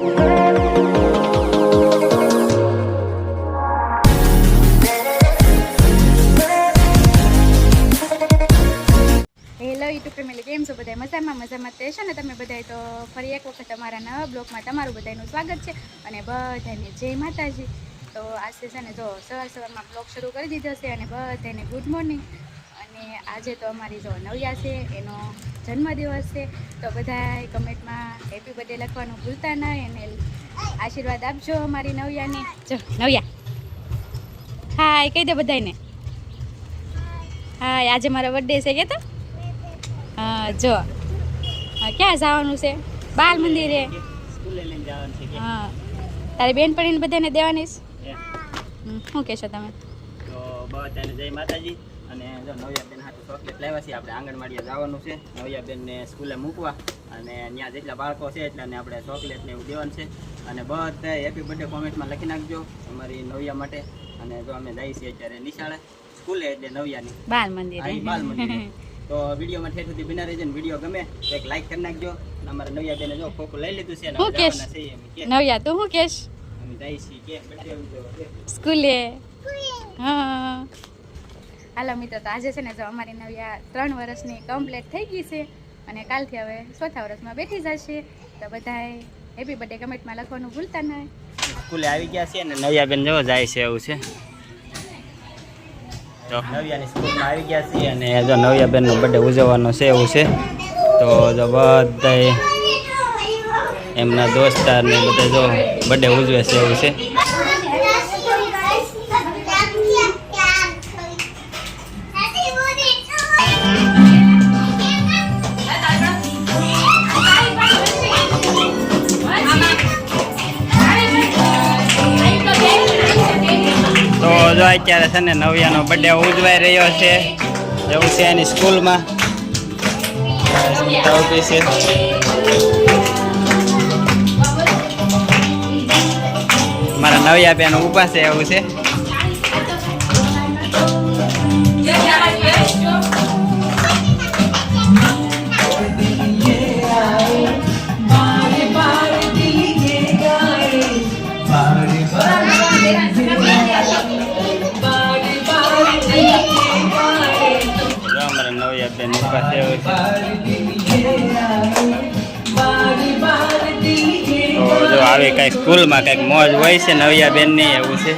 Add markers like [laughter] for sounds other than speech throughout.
YouTube family કેમ છો બધા મજામાં મજામાં તે ને તમે બધાય? તો ફરી એક વખત તમારા નવા બ્લોગમાં તમારું બધાનું સ્વાગત છે અને બધાને જય માતાજી. તો આજે છે ને જો સવાર સવારમાં બ્લોગ શરૂ કરી દીધો છે અને બધાને ગુડ મોર્નિંગ અને આજે તો અમારી જો નવ્યા છે એનો જન્મદિવસ છે. તો બધાય કમેન્ટમાં હેપી બર્થડે લખવાનું ભૂલતા નહીં એને આશીર્વાદ આપજો અમારી નવ્યાને. જો નવ્યા. હાય કહી દે બધાને હાય આજે મારો બર્થડે છે કે તો હા જો. ક્યાં જવાનું છે? બાલ મંદિરે. જવાનું હા. તારી બેનપણીને બધાને દેવાની છે? શું કહેશો તમે? બધાને જય માતાજી. અને જો નવ્યાબેન હાટુ ચોકલેટ લાવ્યા છીએ આપણે આંગણવાડીએ જવાનું છે. નવ્યાબેનને સ્કૂલે મૂકવા અને ત્યાં જેટલા બાળકો છે એટલાને આપણે ચોકલેટ ને એવું દેવાનું છે. અને બધા હેપી બર્થડે કોમેન્ટમાં લખી નાખજો અમારી નવ્યા માટે. અને જો અમે જઈએ છીએ અત્યારે નિશાળે સ્કૂલે એટલે નવ્યાની. બાલ મંદિર. બાલ મંદિરે. [laughs] તો વિડીયોમાં ઠેઠ સુધી બિના રહેજો ને વીડિયો ગમે તો એક લાઈક કરી નાખજો. અમારા નવ્યા બેને જો ખોખું લઈ લીધું છે હું કેશ? નવ્યા તું હું કેશ? અમે જઈએ છીએ કે? સ્કૂલે. હા. હાલો મિત્રો, તો આજે છે ને જો અમારી નવ્યા ત્રણ વર્ષની કમ્પ્લીટ થઈ ગઈ છે અને કાલથી હવે ચોથા વર્ષમાં બેઠી જશે. તો બધાએ હેપી બર્થડે કમેન્ટમાં લખવાનું ભૂલતા નહીં સ્કૂલે આવી ગયા છે ને નવ્યાબેન જવો જાય છે એવું છે. તો નવ્યાની સ્કૂલમાં આવી ગયા છીએ અને જો નવ્યાબેનનો બર્થડે ઉજવવાનો છે એવું છે. તો જો બધાએ એમના દોસ્તારને બધા જો બર્થડે ઉજવે છે એવું છે. જો અત્યારે છે ને નવ્યાનો બર્થડે ઉજવાઈ રહ્યો છે. એવું છે એની સ્કૂલમાં. સ્મિતા છે. મારા નવ્યા બેન ઊભા છે, એવું છે. આવી કઈ સ્કૂલમાં કંઈક મોજ હોય છે નવિયા બેનની એવું છે.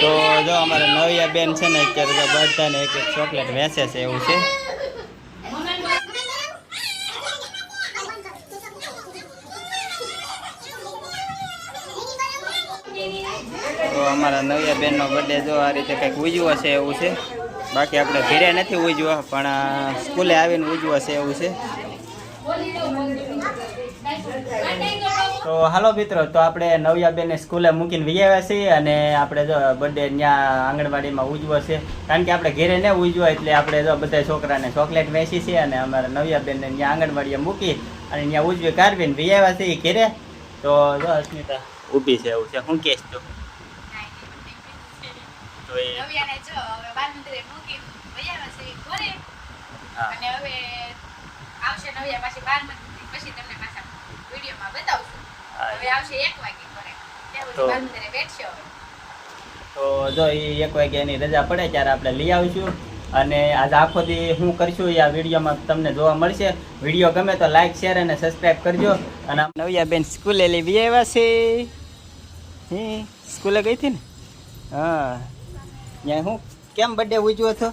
તો જો અમારે નવિયા બેન છે ને, અત્યારે તો બધાને એક એક ચોકલેટ વેચે છે એવું છે. તો અમારા નવ્યા બેનનો બર્થડે જો આ રીતે કંઈક ઉજવો છે એવું છે. બાકી આપણે ઘેરે નથી ઉજવો, પણ સ્કૂલે આવીને ઉજવો છે એવું છે. તો હાલો મિત્રો, તો આપણે નવ્યાબેનને સ્કૂલે મૂકીને વી આવ્યા છીએ અને આપણે જો બર્થડે ત્યાં આંગણવાડીમાં ઉજવો છે. કારણ કે આપણે ઘેરે નહીં ઉજવો એટલે આપણે જો બધા છોકરાને ચોકલેટ વેચી છે અને અમારા નવ્યાબેનને ત્યાં આંગણવાડીએ મૂકી અને ત્યાં ઉજવી કાઢવીને વી આવ્યા છીએ ઘેરે. તો જો અસ્મિતા ઊભી છે એવું છે. હું કહેશ તું? તો એ નવ્યાને જો હવે બાલ મંદિરે મૂકી વૈયા છે ઘરે. અને હવે આવશે નવ્યા પાછી બાર મંદિર પછી તમને પાછા વિડીયોમાં બતાવશું. હવે આવશે એક વાગે ઘરે. ત્યાં તો- સુધી બાલ મંદિરે બેઠશે હવે. તો જો એ એક વાગ્યાની રજા પડે ત્યારે આપણે લઈ આવીશું. અને આજે આખો દી હું કરશું એ આ વિડીયોમાં તમને જોવા મળશે. વીડિયો ગમે તો લાઈક શેર અને સબસ્ક્રાઈબ કરજો. અને નવિયા નવ્યા બેન સ્કૂલે લેવી આવ્યા છે. હે? સ્કૂલે ગઈ હતી ને? હા. ત્યાં હું કેમ બર્થડે ઉજવો હતો?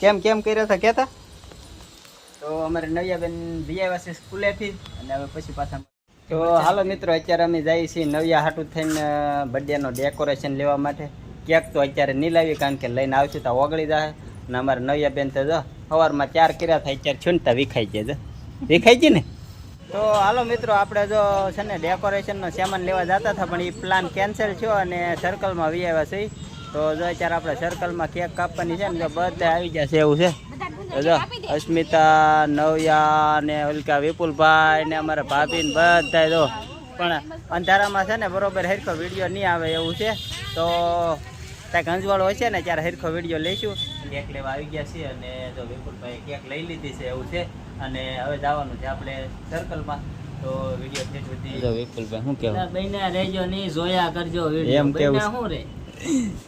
કેમ કેમ કર્યો હતો કહેતા તો અમારે નવિયાબેન આવ્યા સ્કૂલેથી અને હવે પછી પાછા તો હાલો મિત્રો, અત્યારે અમે જઈએ છીએ નવ્યા હાટું થઈને બર્થડેનો ડેકોરેશન લેવા માટે. કેક તો અત્યારે નહીં લાવી કારણ કે લઈને આવશું તો ઓગળી જાય અને અમારે નવ્યા બેન તો જો, સવારમાં ચાર કર્યા થાય, અત્યારે વિખાઈ જાય જો. વિખાઈ જાય ને? તો હાલો મિત્રો, આપણે જો છે ને ડેકોરેશનનો સામાન લેવા જતા હતા, પણ એ પ્લાન કેન્સલ થયો અને સર્કલમાં વી આવ્યા છે તો જો અત્યારે આપણે સર્કલમાં કેક કાપવાની છે ને જો બધા આવી જશે એવું છે. જો અસ્મિતા નવયા ને ઓલકા વિપુલભાઈ ને અમારા ભાભી ને બધા જો. પણ અંધારામાં છે ને બરોબર હરખો વીડિયો નહીં આવે એવું છે. તો ત્યાં અંજવાળો હશે ને ત્યારે હરખો વીડિયો લઈશું. કેક લેવા આવી ગયા છીએ અને જો વિપુલભાઈ કેક લઈ લીધી છે એવું છે. અને હવે જવાનું છે આપણે સર્કલમાં તો વીડિયો જો વિપુલભાઈ શું કેવું બહેના રહેજો નહીં જોયા કરજો વીડિયો. એમ કેવું શું રે?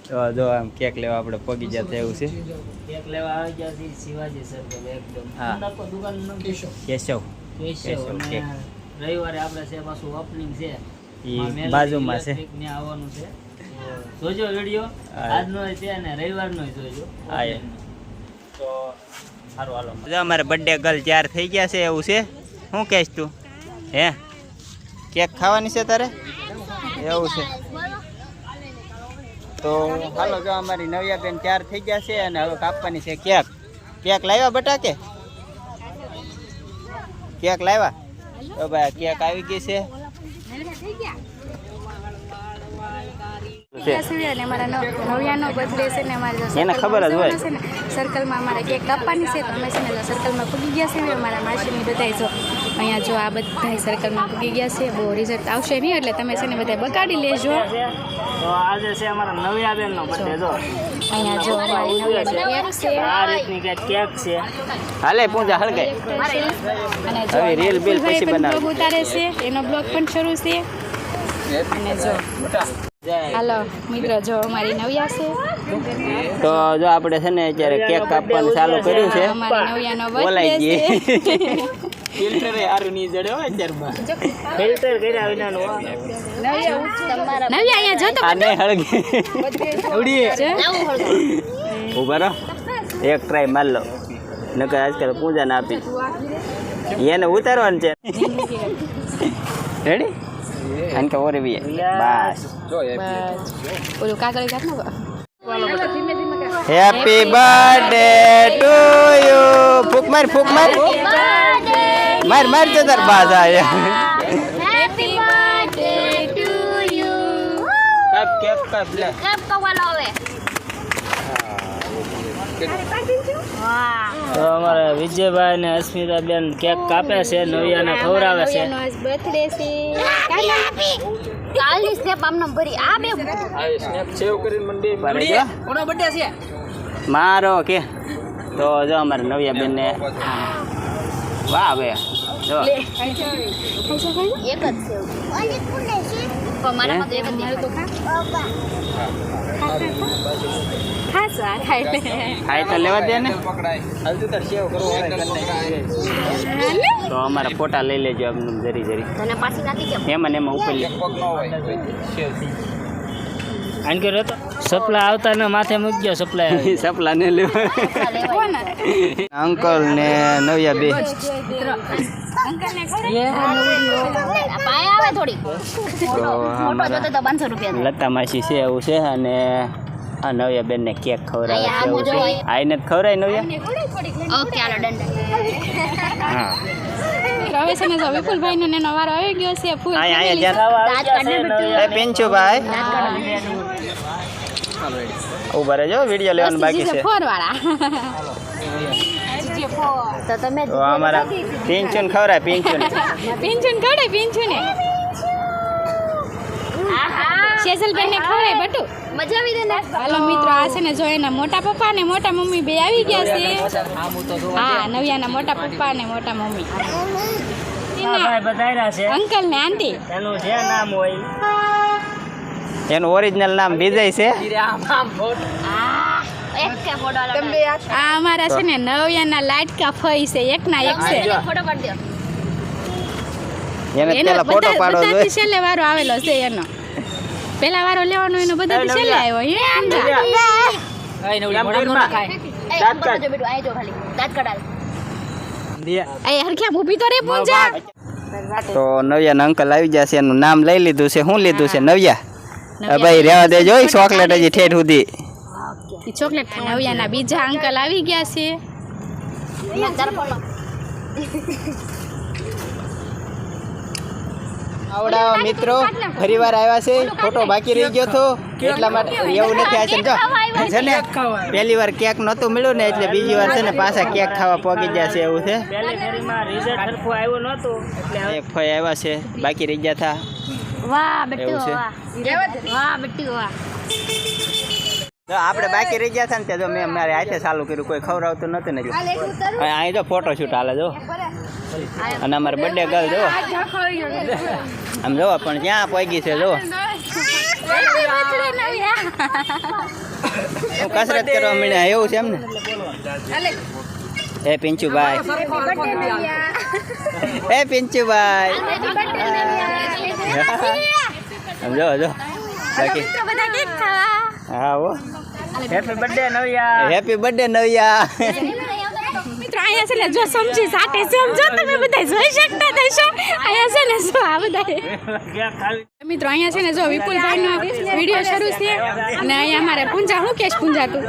તો જો આમ કેક લેવા આપણે પગી જતા એવું છે. કેક લેવા આવી ગયા છે શિવાજી સર્કલ એકદમ. હા. દુકાનનું નામ કેશવ. કેશવ. કેશવ રવિવારે આપણે છે પાછું ઓપનિંગ છે. ઈ બાજુમાં છે. ને આવવાનું છે. જોજો વિડિયો. આજનો છે અને રવિવારનો જોજો. હા, એ. તો સારું હાલો. જો અમારે બર્થડે ગર્લ ચાર થઈ ગયા છે એવું છે. શું કહેશ તું? હે? કેક ખાવાની છે તારે? એવું છે. તો હાલો જો અમારી નવ્યા બેન ચાર થઈ ગયા છે અને હવે કાપવાની છે કેક. કેક લાવ્યા બટા કે કેક લાવ્યા? તો ભાઈ કેક આવી ગઈ છે. એને ખબર જ હોય. સર્કલમાં અમારે કેક કાપવાની છે. તો અમે છે ને સર્કલમાં પૂગી ગયા છે અમારા માસીની બધાય જો અહીંયા જો આ બધા સર્કલમાં પૂગી ગયા છે બહુ રિઝલ્ટ આવશે નહીં એટલે તમે છે ને બધા બગાડી લેજો. તો આજે છે અમારા નવ્યા બેન બર્થડે જો. અહીંયા જો અમારી કેક છે. આ રીતની કંઈક કેક છે. હાલે પૂજા હળગે અને જો હવે bill પછી પણ બનાવે. બ્લોગ ઉતારે છે એનો બ્લોગ પણ શરૂ છે. અને જો. હાલો મિત્રો જો અમારી નવ્યા છે. તો જો આપણે છે ને અત્યારે કેક કાપવાનું ચાલુ કર્યું છે. અમારી નવ્યાનો છે. [laughs] ફિલ્ટર હારું ની જડે હોય અત્યારમાં. ફિલ્ટર કર્યા વિનાનું તમારા નવી અહીંયા જો તો આને નહીં હળગે. ઉડીએ. જો. ઊભા રહો. એક ટ્રાય માર લો. નકર આજકાલ પૂજા ના આપી. એને ઉતારવાનું છે. રેડી અને કે ઓરે બી બસ. બસ. ઓલું કાગળ કાઢ નાખો હેપી બર્થડે ટુ યુ ફૂક માર ફૂક માર. માર માર તો તાર આયા. હેપી બર્થડે ટુ યુ કપ કપ કપ લે. તો અમારા વિજયભાઈ ને અસ્મિતા બેન કેક કાપે છે નવ્યાને ખવડાવે છે. નવ્યાનો આજ બર્થડે છે. કાલની સ્નેપ આમને ભરી. આ બે બરાબર જો? મારો કે. તો જો અમારે નવ્યા બેન ને વાહ હવે જો. એક જ છે. તો અમારા ફોટા લઈ લેજો એમનું જરી જરી. તને પાછી એમાં ને એમાં ઉપર આનકે આન તો આવતા ને માથે મૂકજો સપ્લાય સપલા [laughs] ને લેવા. અંકલ ને નવ્યા બે. આ પાય આવે થોડી તો મોટો અમારા જોતો તો પાંચસો રૂપિયા લતા માસી છે એવું છે અને આ નવ્યા બેન ને કેક ખવડાવે છે એવું છે. આઈને જ ખવડાય નવ્યા? ઓકે હાલો ડન હા. હવે છે ને તો વિપુલભાઈ નો એનો વારો આવી ગયો છે ફૂલ ઊભા રહેજો વીડિયો લેવાનું બાકી છે. ફોર વાળા તો તમે તો અમારા પિંચુન ખવરાય પિંચુન. પિંચુન ખવડે પિંચુન. ને ને ખવડે બટુ. મજા આવી દે હાલો મિત્રો આ છે ને જો એના મોટા પપ્પા ને મોટા મમ્મી બે આવી ગયા છે. હા નવ્યાના મોટા પપ્પા ને મોટા મમ્મી. અંકલ ને આંટી. એનું જે નામ હોય. એનું ઓરિજિનલ નામ વિજય છે. આ અમારા છે ને નવ્યાના લાટકા ફઈ છે એક ના એક છે ફોટો પાડી દો. એને પેલા ફોટો પાડો જોઈએ છેલ્લે વારો આવેલો છે એનો. પેલા વારો લેવાનો એનો બધાથી છેલ્લે આવ્યો. હે સમજા એ ફોટો જો બેટું આઈ જો ખાલી. દાંત કઢાલ. એ હરખ્યા ઊભી તો રે પૂંજા. તો નવ્યા અંકલ આવી ગયા છે એનું નામ લઈ લીધું છે શું લીધું છે નવ્યા? ભાઈ રહેવા દેજો એક ચોકલેટ હજી ઠેઠ સુધી. ચોકલેટ નવ્યાના બીજા અંકલ આવી ગયા છે. આવડા મિત્રો. ફરી વાર આવ્યા છે. ફોટો બાકી રહી ગયો તો એટલા માટે એવું નથી આ છે છે. ને પહેલી વાર કેક નહોતું મળ્યું ને એટલે બીજી વાર છે ને પાછા કેક ખાવા પહોંચી ગયા છે એવું છે. પહેલી ફેરીમાં રિઝલ્ટ સરખું આવ્યું નહોતું. એટલે એક ફઈ આવ્યા છે. બાકી રહી ગયા હતા. વાહ બેટી એવું છે? વાહ. વાહ બેટી વાહ. જો આપણે બાકી રહી ગયા હતા ને તે જો મેં મારે હાથે ચાલુ કર્યું કોઈ ખવડાવતું નતું ને અહીં તો ફોટો શૂટ હાલે જો. અને અમારે બર્થડે ગર્લ જો. આમ જોવો પણ ક્યાં પહોંચી છે જો. કસરત કરવા મળ્યા એવું છે એમ ને એ પિંચુભાઈ એ પિંચુભાઈ જો જો બાકી હા હો happy birthday Naviya happy birthday Naviya મિત્રો, અહીંયા છે ને જો સમજી સાથે સમજો, તમે બધા જોઈ શકતા અહીંયા છે ને જો આ બધા મિત્રો, અહીંયા છે ને જો વિપુલભાઈનો વીડિયો શરૂ છે. અને અહીંયા અમારે પૂંજા હું કેશ પૂંજા તું?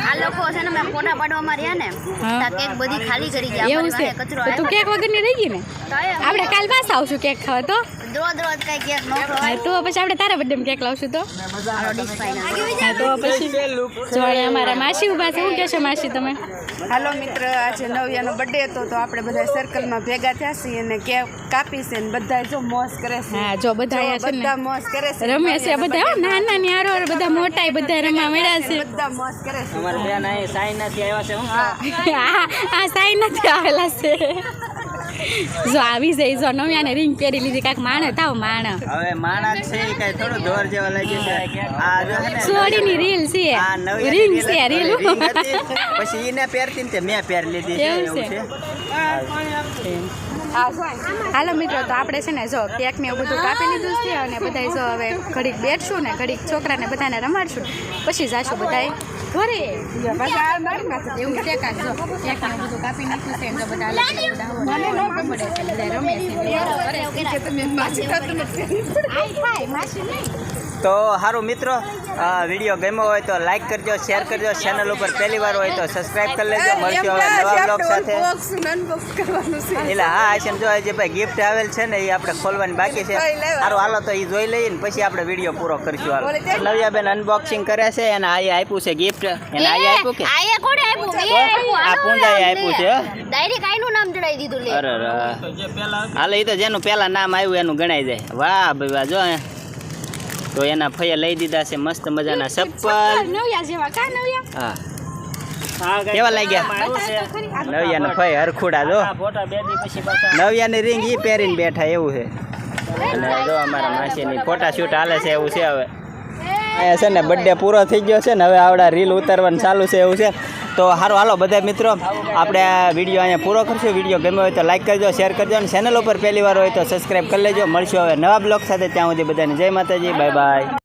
આ લોકો છે ને મેં ફોટા પાડવામાં રહ્યા ને તા કેક બધી ખાલી કરી ગયા. એવું છે. કચરો તો તું કેક વગરની રહી ગઈ ને? આપણે કાલ પાસ આવશું કેક ખાવા તો? રોજ રોજ કઈ કેક નો હા, તો પછી આપણે તારા બર્થડે કેક લાવશું તો? પછી જો અમારા માસી ઊભા છે. શું કહેશો માસી તમે? હાલો મિત્ર આજે નવ્યાનો બર્થડે હતો તો આપણે બધા સર્કલમાં ભેગા થયા છીએ અને કેક કાપી છે ને બધા જો મોજ કરે છે. હા જો બધા બધા ને કરે છે. રમે છે. બધા હો, નાના ની હારો હારો બધા મોટા બધા રમવા મળ્યા છે. બધા મોસ કરે છે. અમારે બેન અહીં સાઈનાથી આવ્યા છે હું [laughs] સાઈ નથી આવેલા છે. જો આવી જઈ જો નવ્યાને રિંગ પહેરી લીધી કાંઈક માણે થાવ માણ. હવે માણસ છે કઈ થોડું દોર જેવા લાગે છે. આ સોડીની રીલ છે. રિંગ છે રીલ પછી એને પહેરતી ને તે મેં પહેરી લીધી છે એવું છે? હાલો મિત્રો તો આપણે છે ને જો કેક ને એવું બધું કાપી લીધું છે અને બધા જો હવે ઘડીક બેઠશું ને ઘડીક છોકરાને બધાને રમાડશું. પછી જાશું બધાય. ઘરે. એવું છે. જો કેક ને બધું કાપી નાખ્યું છે ને જો બધા અલગ અલગ બધા હવા રમડે છે બધા રમે છે. આય થાય માસી નહીં. તો સારું મિત્રો આ વીડિયો ગમ્યો હોય તો લાઈક કરજો શેર કરજો. ચેનલ ઉપર પહેલી વાર હોય તો સબસ્ક્રાઈબ કરી લેજો. મળશું હવે નવા બ્લોગ સાથે. એટલે હા આશેમ જો જે ભાઈ ગિફ્ટ આવેલ છે ને એ આપણે ખોલવાની બાકી છે. સારું હાલો તો એ જોઈ લઈએ ને પછી આપણે વીડિયો પૂરો કરશું. હાલો. નવ્યાબેન અનબોક્સિંગ કરે છે અને આ આપ્યું છે ગિફ્ટ એને આ આપ્યું કે? આયે કોણે આપ્યું? મેં આપ્યું આ પૂંજાએ આપ્યું છે ડાયરેક્ટ આઈનું નામ ચડાવી દીધું લે. અરે અરે. એ તો જેનું પહેલા નામ આવ્યું એનું ગણાય જાય. વાહ ભાઈ વાહ જો. તો એના ફયા લઈ દીધા છે મસ્ત મજાના ચપ્પલ. નવ્યા જેવા કા નવ્યા? હા. કેવા લાગ્યા? આવ્યું છે. ફય હરખુડા જો. આ ની રિંગ ઈ પહેરીને બેઠા એવું છે. અને જો અમારા માસીની ફોટા શૂટ હાલે છે એવું છે હવે. અહીંયા છે ને બર્થડે પૂરો થઈ ગયો છે ને હવે આવડા રીલ ઉતારવાનું ચાલુ છે એવું છે. તો સારું હાલો બધા મિત્રો. આપણે વીડિયો અહીંયા પૂરો કરશું. વીડિયો ગમ્યો હોય તો લાઈક કરજો શેર કરજો અને ચેનલ ઉપર પહેલી વાર હોય તો સબસ્ક્રાઈબ કરી લેજો. મળશું હવે નવા બ્લોગ સાથે. ત્યાં સુધી બધાને જય માતાજી. Bye bye